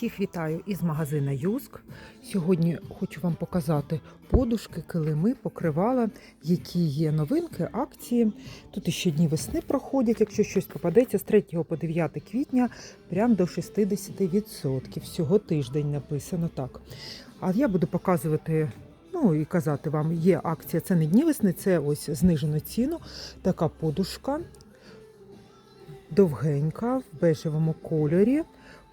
Всіх вітаю із магазина Юск. Сьогодні хочу вам показати подушки, килими, покривала, які є новинки, акції. Тут ще дні весни проходять, якщо щось попадеться з 3 по 9 квітня, прям до 60%. Всього тиждень написано так. А я буду показувати. Ну і казати вам, є акція, це не дні весни, це ось знижено ціну. Така подушка довгенька в бежевому кольорі.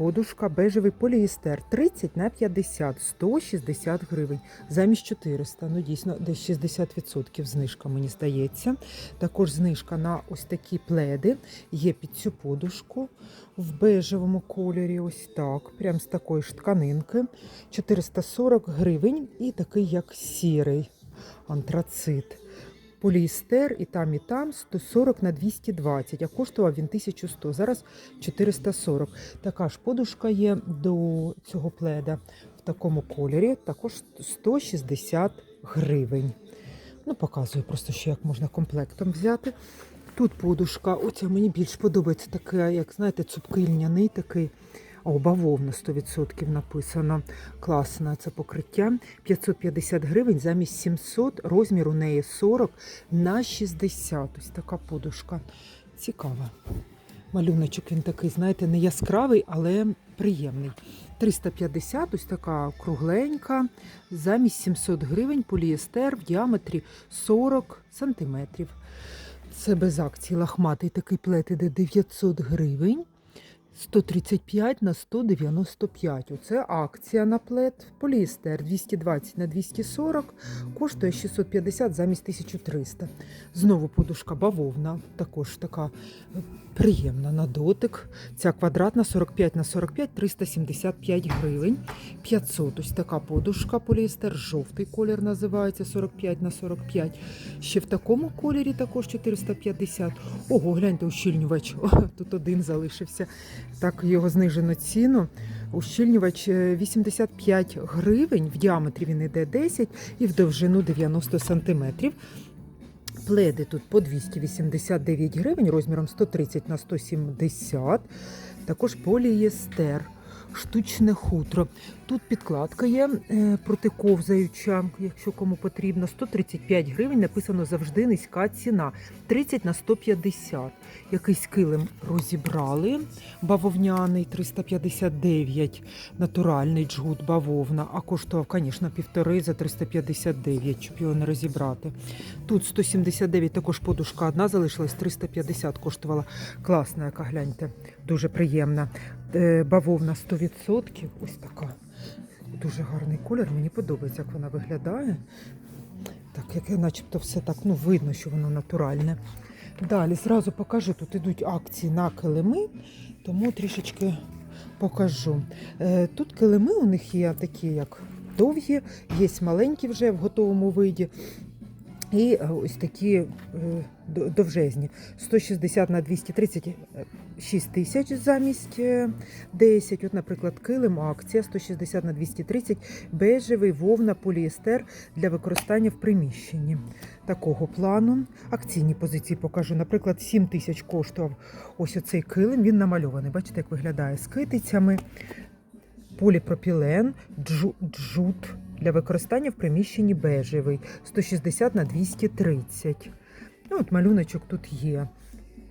Подушка бежевий поліестер 30 на 50, 160 гривень, замість 400. Ну, дійсно, десь 60% знижка, мені здається. Також знижка на ось такі пледи. Є під цю подушку в бежевому кольорі. Ось так. Прям з такої ж тканинки. 440 гривень і такий, як сірий антрацит. Поліестер і там, і там 140 на 220, а коштував він 1100, зараз 440. Така ж подушка є до цього пледа в такому кольорі, також 160 гривень. Ну, показую просто, що як можна комплектом взяти. Тут подушка, оця мені більш подобається така, як знаєте, цупкий льняний такий. О, бавовна 100% написано. Класне це покриття. 550 гривень замість 700, розмір у неї 40 на 60. Ось така подушка. Цікава. Малюночок він такий, знаєте, не яскравий, але приємний. 350, ось така кругленька, замість 700 гривень поліестер в діаметрі 40 сантиметрів. Це без акції лахматий такий плет іде 900 гривень. 135 на 195. Оце акція на плед. Поліестер 220 на 240, коштує 650 замість 1300. Знову подушка бавовна, також така е, приємна на дотик. Ця квадратна 45 на 45, 375 гривень. 500. Ось така подушка поліестер, жовтий колір називається 45 на 45. Ще в такому кольорі також 450. Ого, гляньте, ущільнювач. Тут один залишився. Так, його знижено ціну. Ущільнювач е, 85 гривень, в діаметрі він йде 10 і в довжину 90 сантиметрів. Пледи тут по 289 гривень, розміром 130 на 170. Також полієстер, штучне хутро. Тут підкладка є е, протиковзаюча, якщо кому потрібно. 135 гривень, написано завжди низька ціна. 30 на 150. Якийсь килим розібрали. Бавовняний 359, натуральний джгут бавовна, а коштував, звісно, півтори за 359, щоб його не розібрати. Тут 179 також подушка одна залишилась, 350 коштувала. Класна, яка гляньте, дуже приємна. Е, Бавовна 100%, ось така. Дуже гарний колір, мені подобається, як вона виглядає. Так, як начебто все так, ну видно, що воно натуральне. Далі зразу покажу, тут ідуть акції на килими, тому трішечки покажу. Е, Тут килими у них є такі, як довгі, є маленькі вже в готовому виді. І е, ось такі е, до- довжезні. 160 на 230 е, 6 тисяч замість е, 10. От, наприклад, килим, акція 160 на 230, бежевий, вовна, поліестер для використання в приміщенні. Такого плану. Акційні позиції покажу. Наприклад, 7 тисяч коштував ось оцей килим. Він намальований. Бачите, як виглядає з китицями. Поліпропілен, джут для використання в приміщенні бежевий 160 на 230. Ну, от малюночок тут є.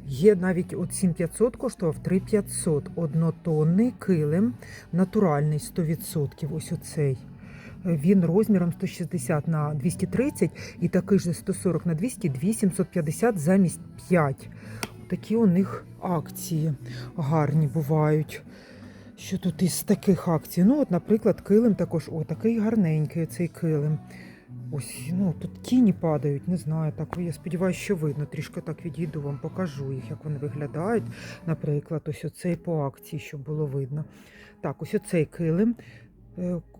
Є навіть от 7500 коштував 3500. Однотонний килим, натуральний 100%. Ось оцей. Він розміром 160 на 230 і такий же 140 на 200, 2750 замість 5. Такі у них акції гарні бувають. Що тут із таких акцій? Ну, от, наприклад, килим також. О, такий гарненький цей килим. Ось, ну тут тіні падають, не знаю. Так я сподіваюся, що видно. Трішки так відійду вам, покажу їх, як вони виглядають. Наприклад, ось оцей по акції, щоб було видно. Так, ось оцей килим.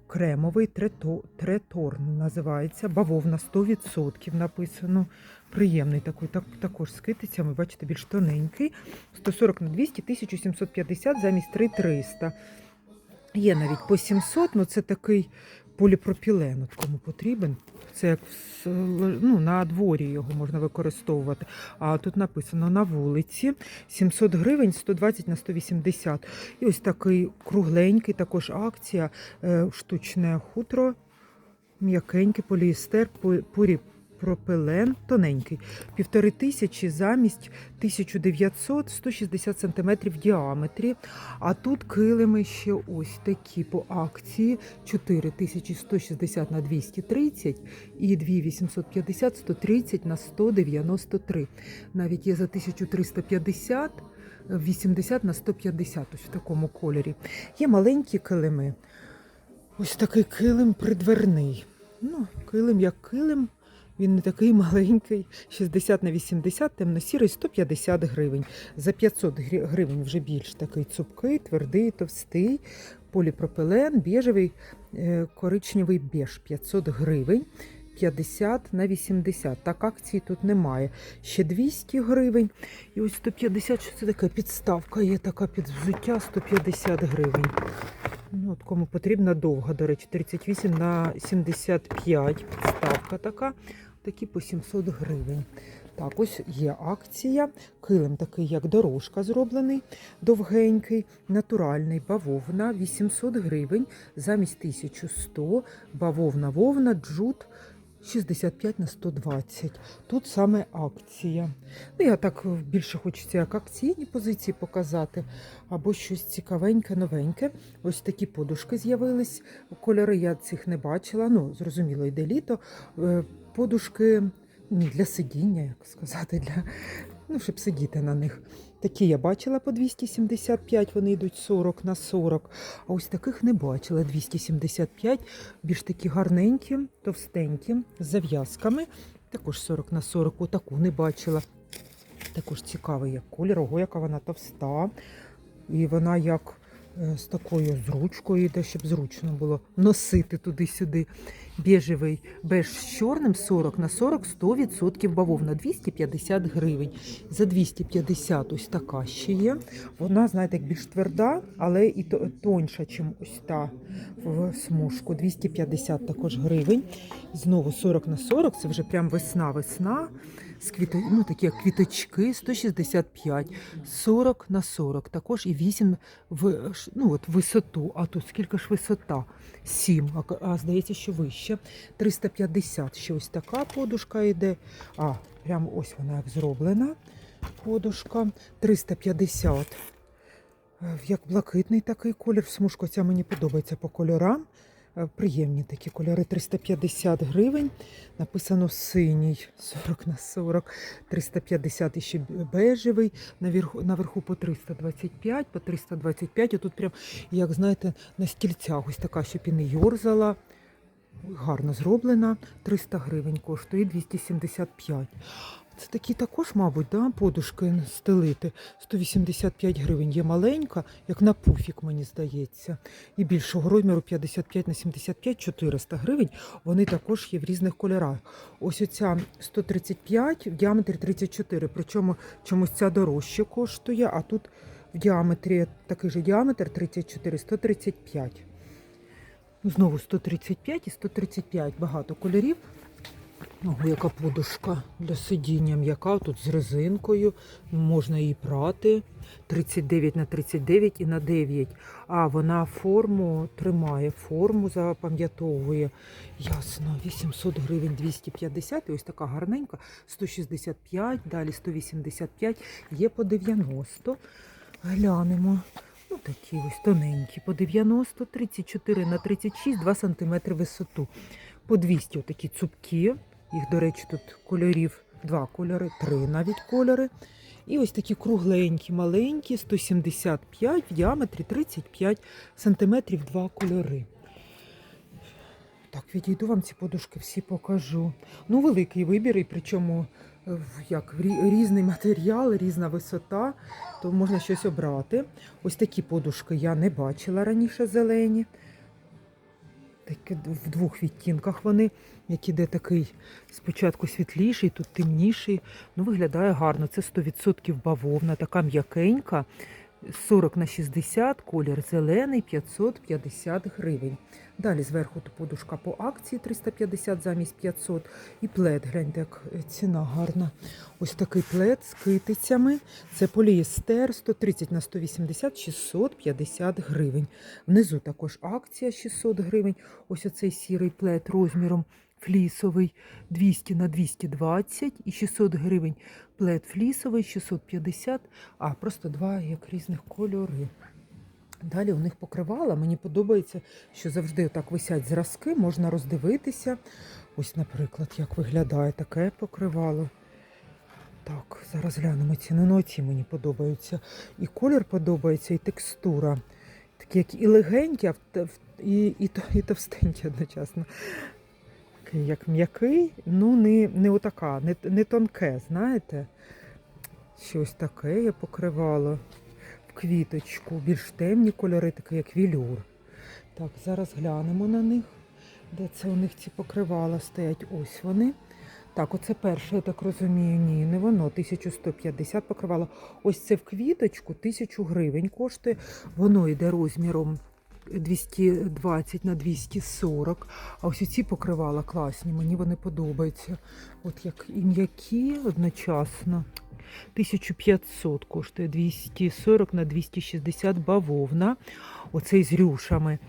Кремовий трето, треторн називається. Бавовна 100% написано. Приємний такий, так, також з китицями, бачите, більш тоненький. 140 на 200, 1750 замість 3300. Є навіть по 700, ну це такий поліпропілен, от кому потрібен. Це як ну, на дворі його можна використовувати. А тут написано на вулиці 700 гривень 120 на 180. І ось такий кругленький, також акція, е, штучне хутро, м'якенький поліестер, пу- поліпропилен, тоненький. Півтори тисячі замість 1900 160 см в діаметрі. А тут килими ще ось такі по акції 4160 на 230 і 2850 130 на 193. Навіть є за 1350 80 на 150 ось в такому кольорі. Є маленькі килими. Ось такий килим придверний. Ну, килим як килим. Він не такий маленький, 60 на 80, темно-сірий, 150 гривень. За 500 гривень вже більш такий цупкий, твердий, товстий, поліпропилен, біжевий, е, коричневий біж 500 гривень. 50 на 80. Так, акції тут немає. Ще 200 гривень. І ось 150, що це таке? Підставка є така під взуття 150 гривень. Ну, от кому потрібна довга, до речі, 38 на 75 підставка така. Такі по 700 гривень. Так, ось є акція. Килим такий, як дорожка зроблений, довгенький, натуральний, бавовна, 800 гривень, замість 1100, бавовна вовна, джут 65 на 120. Тут саме акція. Ну, я так е, більше хочеться як акційні позиції показати, або щось цікавеньке, новеньке. Ось такі подушки з'явились. Кольори я цих не бачила. Ну, зрозуміло, йде літо. Е, Подушки для сидіння, як сказати, для, ну, щоб сидіти на них. Такі я бачила по 275, вони йдуть 40 на 40. А ось таких не бачила. 275, більш такі гарненькі, товстенькі, з зав'язками. Також 40 на 40, отаку не бачила. Також цікавий як колір, ого, яка вона товста. І вона як з такою зручкою йде, щоб зручно було носити туди-сюди. Біжевий беж з чорним 40 на 40, 100% бавовна, 250 гривень. За 250 ось така ще є. Вона, знаєте, як більш тверда, але і то- тоньша, ніж ось та в смужку. 250 також гривень. Знову 40 на 40, це вже прям весна-весна. З квіто... ну, такі як квіточки 165, 40 на 40, також і 8 в ну, от висоту. А тут скільки ж висота? 7, а, а здається, що вище. 350. Ще ось така подушка йде. А, прямо ось вона як зроблена. Подушка. 350. Е, Як блакитний такий колір. Смужка ця мені подобається по кольорам. Е, Приємні такі кольори 350 гривень. Написано синій 40 на 40, 350 і ще бежевий. Наверху, наверху по 325, по 325. І тут прям, як знаєте, на стільцях ось така, щоб і не йорзала. Гарно зроблена. 300 гривень коштує 275. Це такі також, мабуть, да, подушки стелити. 185 гривень. Є маленька, як на пуфік, мені здається. І більшого розміру 55 на 75, 400 гривень. Вони також є в різних кольорах. Ось оця 135, в діаметрі 34. Причому чомусь ця дорожче коштує, а тут в діаметрі такий же діаметр 34, 135. Ну, Знову 135 і 135. Багато кольорів. Ого, яка подушка для сидіння м'яка, тут з резинкою, можна її прати. 39 на 39 і на 9. А вона форму тримає, форму запам'ятовує. Ясно, 800 гривень 250. І ось така гарненька, 165, далі 185, є по 90. Глянемо. Ну, такі ось тоненькі, по 90, 34 на 36, 2 см висоту. По 200 такі цупкі. Їх, до речі, тут кольорів два кольори, три навіть кольори. І ось такі кругленькі, маленькі, 175 в діаметрі 35 сантиметрів, два кольори. Так, відійду вам ці подушки всі покажу. Ну, великий вибір, і причому е, як різний матеріал, різна висота, то можна щось обрати. Ось такі подушки я не бачила раніше зелені. Такі в двох відтінках вони, як іде такий спочатку світліший, тут темніший. Ну, виглядає гарно. Це 100% бавовна, така м'якенька. 40 на 60, колір зелений 550 гривень. Далі зверху подушка по акції 350 замість 500. І плед, гляньте, як ціна гарна. Ось такий плед з китицями. Це поліестер 130 на 180, 650 гривень. Внизу також акція 600 гривень. Ось оцей сірий плед розміром флісовий 200 на 220 і 600 гривень. Плед флісовий 650, а просто два як різних кольори. Далі у них покривала. Мені подобається, що завжди так висять зразки, можна роздивитися. Ось, наприклад, як виглядає таке покривало. Так, зараз глянемо ціни. Ну, ці мені подобаються. І колір подобається, і текстура. Такі як і легенькі, і, і, і товстенькі одночасно. Такий як м'який, ну не, не отака, не, не тонке, знаєте. Щось таке я покривала в квіточку, більш темні кольори, такі як вілюр. Так, зараз глянемо на них. Де це у них ці покривала стоять? Ось вони. Так, оце перше, я так розумію, ні, не воно. 1150 покривало. Ось це в квіточку 1000 гривень коштує. Воно йде розміром 220 на 240. А ось ці покривала класні, мені вони подобаються. От як і м'які одночасно. 1500 коштує 240 на 260 бавовна. Оцей з рюшами.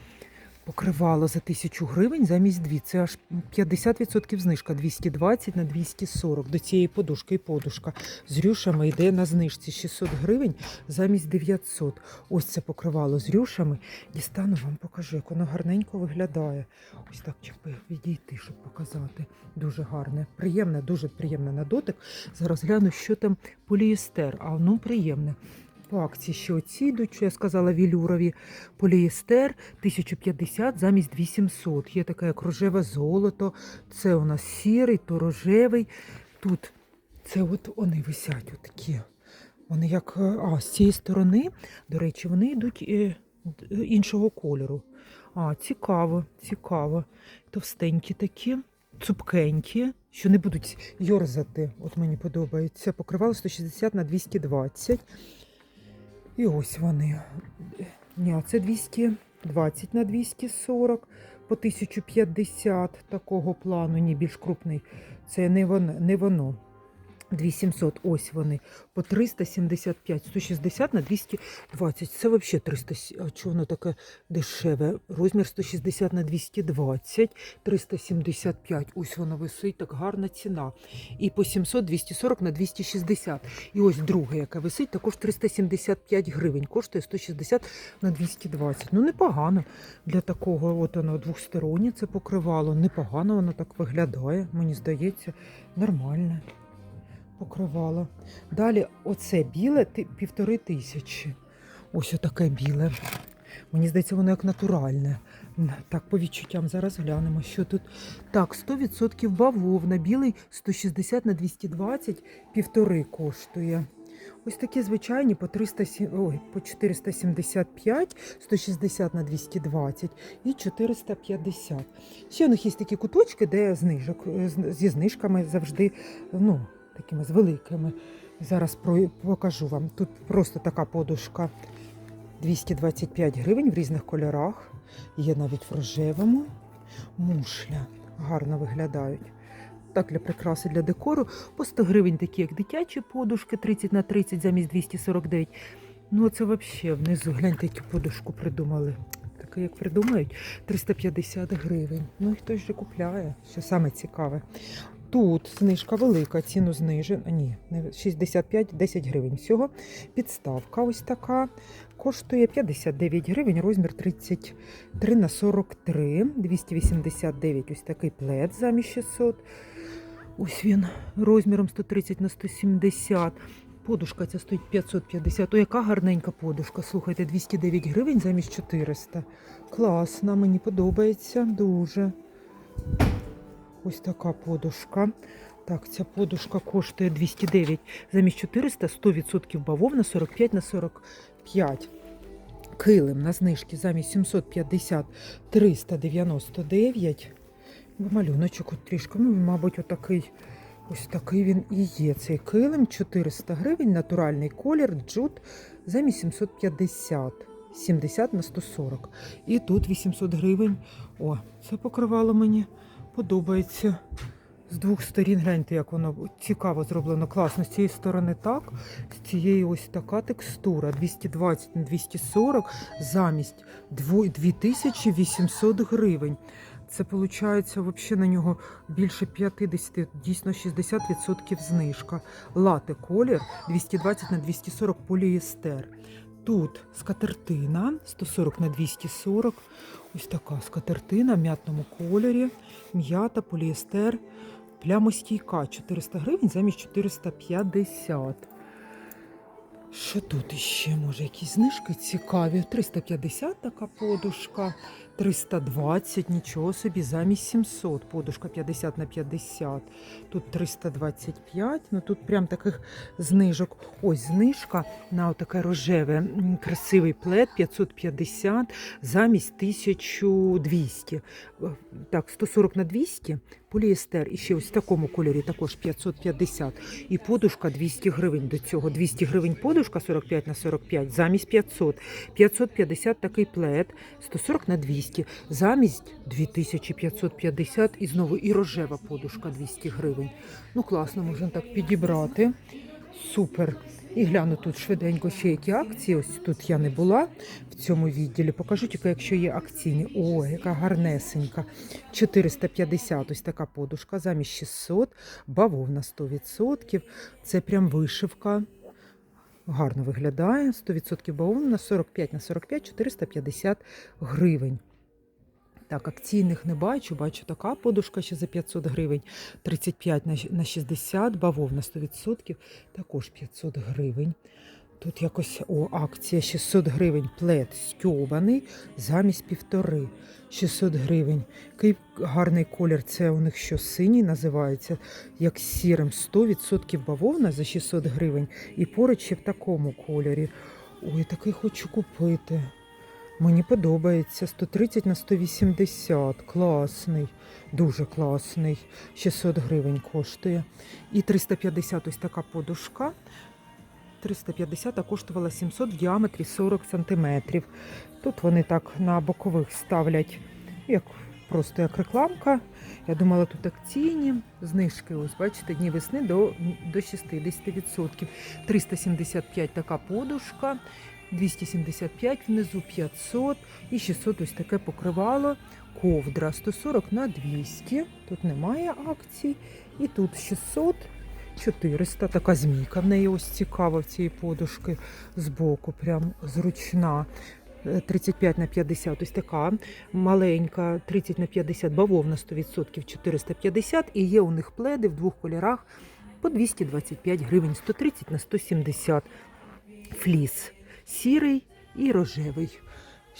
Покривало за 1000 гривень замість 2. Це аж 50% знижка 220 на 240. До цієї подушки і подушка з рюшами йде на знижці 600 гривень замість 900. Ось це покривало з рюшами. Дістану вам покажу, як воно гарненько виглядає. Ось так чепи відійти, щоб показати. Дуже гарне, приємне, дуже приємне на дотик. Зараз гляну, що там поліестер. А ну приємне. Акції ще оці йдуть, що я сказала, вілюрові. Поліестер 1050 замість 2700. Є таке як рожеве золото. Це у нас сірий, то рожевий. Тут це от вони висять отакі. Вони як. е, А, з цієї сторони, до речі, вони йдуть е, іншого кольору. А, цікаво, цікаво. Товстенькі такі, цупкенькі, що не будуть йорзати. От мені подобається. Покривало 160 на 220. І ось вони. Ні, це 220 на 240 по 1050 такого плану, ні, більш крупний. Це не воно. Не воно. 2700, ось вони, по 375, 160 на 220. Це взагалі 300, а чого воно таке дешеве? Розмір 160 на 220, 375, ось воно висить, так гарна ціна. І по 700, 240 на 260. І ось друге, яке висить, також 375 гривень, коштує 160 на 220. Ну, непогано для такого, от воно двохстороннє це покривало. Непогано воно так виглядає, мені здається, нормальне покривало. Далі оце біле півтори тисячі. Ось отаке біле. Мені здається, воно як натуральне. Так, по відчуттям зараз глянемо, що тут. Так, 100% бавовна, білий 160 на 220, півтори коштує. Ось такі звичайні по 300, ой, по 475, 160 на 220 і 450. Ще у них є такі куточки, де знижок, е, зі знижками завжди, ну, такими з великими. Зараз покажу вам. Тут просто така подушка 225 гривень в різних кольорах. Є навіть в рожевому. Мушля гарно виглядають. Так, для прикраси для декору. По 100 гривень такі, як дитячі подушки, 30 на 30 замість 249. Ну, це взагалі внизу. Гляньте, яку подушку придумали. Таке, як придумають, 350 гривень. Ну і хтось же купляє, що саме цікаве. Тут знижка велика, ціну знижено. Ні, 65, 10 гривень всього. Підставка ось така. Коштує 59 гривень, розмір 33 на 43, 289 ось такий плед замість 600. Ось він розміром 130 на 170. Подушка ця стоїть 550. О, яка гарненька подушка. Слухайте, 209 гривень замість 400. Класна, мені подобається дуже. Ось така подушка. Так, ця подушка коштує 209 замість 400, 100% бавовна, 45 на 45. Килим на знижки замість 750 399. Малюночок от трішки, ну, мабуть, отакий Ось такий він і є. Цей килим 400 гривень, натуральний колір, джут замість 750. 70 на 140. І тут 800 гривень. О, це покривало мені подобається. З двох сторін гляньте, як воно цікаво зроблено, класно. З цієї сторони так, з цієї ось така текстура 220 на 240 замість 2800 гривень. Це виходить взагалі на нього більше 50, дійсно 60% знижка. Лате колір 220 на 240 поліестер. Тут скатертина 140 на 240. Ось така скатертина в м'ятному кольорі, м'ята, поліестер, плямостійка 400 гривень замість 450. Що тут іще? Може, якісь знижки цікаві? 350 така подушка, 320, нічого собі, замість 700. Подушка 50 на 50. Тут 325, ну тут прям таких знижок. Ось знижка на таке рожеве, красивий плед 550 замість 1200. Е, Так, 140 на 200, поліестер. І ще ось в такому кольорі також 550. І подушка 200 гривень до цього. 200 гривень подушка 45 на 45 замість 500. 550 такий плед, 140 на 200 замість 2550 і знову і рожева подушка 200 гривень. Ну класно, можна так підібрати. Супер. І гляну тут швиденько ще які акції. Ось тут я не була в цьому відділі. Покажу тільки, якщо є акційні. О, яка гарнесенька. 450 ось така подушка, замість 600, бавовна 100%. Це прям вишивка. Гарно виглядає. 100% бавовна, 45 на 45, 450 гривень. Так, акційних не бачу. Бачу така подушка ще за 500 гривень, 35 на щ- на 60, бавовна 100%, також 500 гривень. Тут якось о, акція 600 гривень плед стьобаний замість півтори. 600 гривень. Який гарний колір. Це у них що синій називається, як сірим. 100% бавовна за 600 гривень. І поруч ще в такому кольорі. Ой, такий хочу купити. Мені подобається 130 на 180. Класний, дуже класний. 600 гривень коштує. І 350 ось така подушка. 350 а коштувала 700 в діаметрі 40 сантиметрів. Тут вони так на бокових ставлять, як просто як рекламка. Я думала, тут акційні знижки. Ось бачите, дні весни до, до 60%. 375 така подушка. 275, внизу 500 і 600 ось таке покривало. Ковдра 140 на 200. Тут немає акцій. І тут 600, 400. Така змійка в неї ось цікава в цієї подушки збоку, прям зручна. Е, 35 на 50, ось така маленька, 30 на 50, бавовна 100%, 450. І є у них пледи в двох кольорах по 225 гривень, 130 на 170. Фліс сірий і рожевий.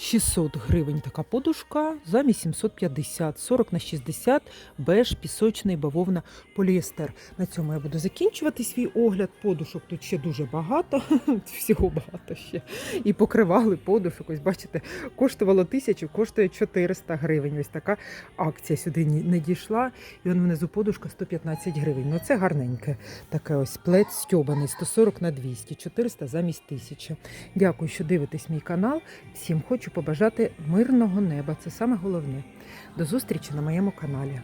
600 гривень така подушка замість 750, 40 на 60, беж, пісочний, бавовна, поліестер. На цьому я буду закінчувати свій огляд. Подушок тут ще дуже багато, всього багато ще. І покривали подушок. Ось бачите, коштувало тисячу, коштує 400 гривень. Ось така акція сюди не дійшла. І вон внизу подушка 115 гривень. Ну це гарненьке. Таке ось плед стьобаний 140 на 200, 400 замість 1000. Дякую, що дивитесь мій канал. Всім хочу побажати мирного неба. Це саме головне. До зустрічі на моєму каналі.